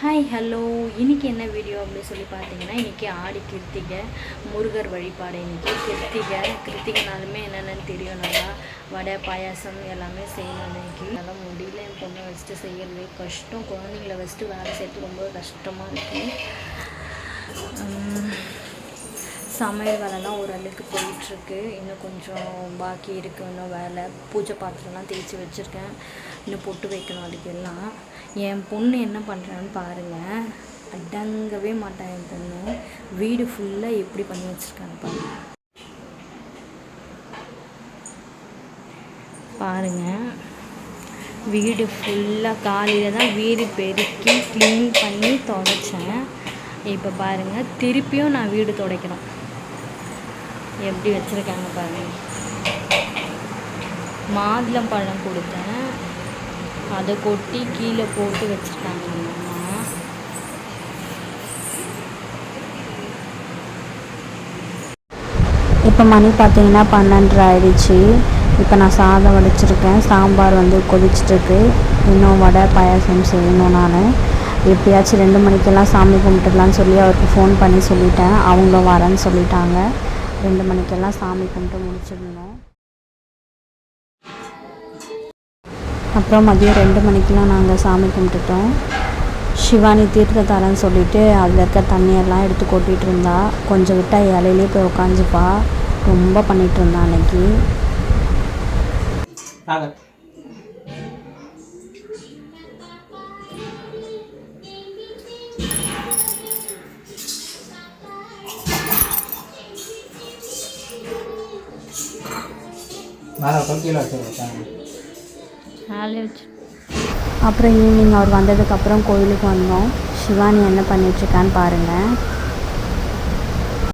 Hi hello இன்றைக்கி என்ன video அப்படின்னு சொல்லி பார்த்தீங்கன்னா இன்றைக்கி ஆடி கிருத்திகை முருகர் வழிபாடு இன்றைக்கி கிருத்திகை கிருத்திகைனாலுமே என்னென்னு தெரியும் நல்லா. வடை பாயாசம் எல்லாமே செய்யணும் இன்னைக்கு. நல்லா முடியல என் பொண்ணை வச்சுட்டு செய்யறது கஷ்டம். குழந்தைங்கள வச்சுட்டு வேலை செய்யறது ரொம்ப கஷ்டமாக இருக்கும் சமையல் வேலைலாம் ஓரளவுக்கு போயிட்டுருக்கு. இன்னும் கொஞ்சம் பாக்கி இருக்குது இன்னும் வேலை. பூஜை பாத்திரம்லாம் தேய்ச்சி வச்சுருக்கேன். இன்னும் பொட்டு வைக்கணும் அதுக்கு எல்லாம் என் பொண்ணு என்ன பண்ணுறான்னு பாருங்கள் அடங்கவே மாட்டான் என் பொண்ணு. வீடு ஃபுல்லாக எப்படி பண்ணி வச்சுருக்காங்க பாருங்க. பாருங்கள் வீடு ஃபுல்லாக காலையில் தான் வீடு பெருக்கி க்ளீன் பண்ணி துடைச்சேன். இப்போ பாருங்கள் திருப்பியும் நான் வீடு துடைக்கணும். எப்படி வச்சுருக்காங்க பாருங்கள் மாதுளம் பழம் கொடுத்தேன். அதை கொட்டி கீழே போட்டு வச்சுருக்காங்க எங்கள் அம்மா. இப்போ மணி பார்த்தீங்கன்னா பன்னெண்டரை ஆயிடுச்சு. இப்போ நான் சாதம் வடிச்சிருக்கேன். சாம்பார் வந்து கொதிச்சிட்ருக்கு இன்னும் வடை பாயாசம் செய்யணும் நான். எப்படியாச்சும் ரெண்டு மணிக்கெல்லாம் சாமி கும்பிட்டுடலான்னு சொல்லி அவருக்கு ஃபோன் பண்ணி சொல்லிட்டேன். அவங்களும் வரேன்னு சொல்லிட்டாங்க. ரெண்டு மணிக்கெல்லாம் சாமி கும்பிட்டு முடிச்சிடணும். அப்புறம் மதியம் ரெண்டு மணிக்கெலாம் நாங்கள் சாமி கும்பிட்டுட்டோம். சிவானி தீர்த்ததாரன்னு சொல்லிட்டு அதில் இருக்க தண்ணியெல்லாம் எடுத்து கொட்டிகிட்டு இருந்தா. கொஞ்சம் விட்டால் இலையிலே போய் உக்காந்துப்பா. ரொம்ப பண்ணிகிட்டு இருந்தா அன்னைக்கு. மேலே வச்சு. அப்புறம் ஈவினிங் அவர் வந்ததுக்கப்புறம் கோயிலுக்கு வந்தோம். சிவானி என்ன பண்ணிகிட்ருக்கான்னு பாருங்கள்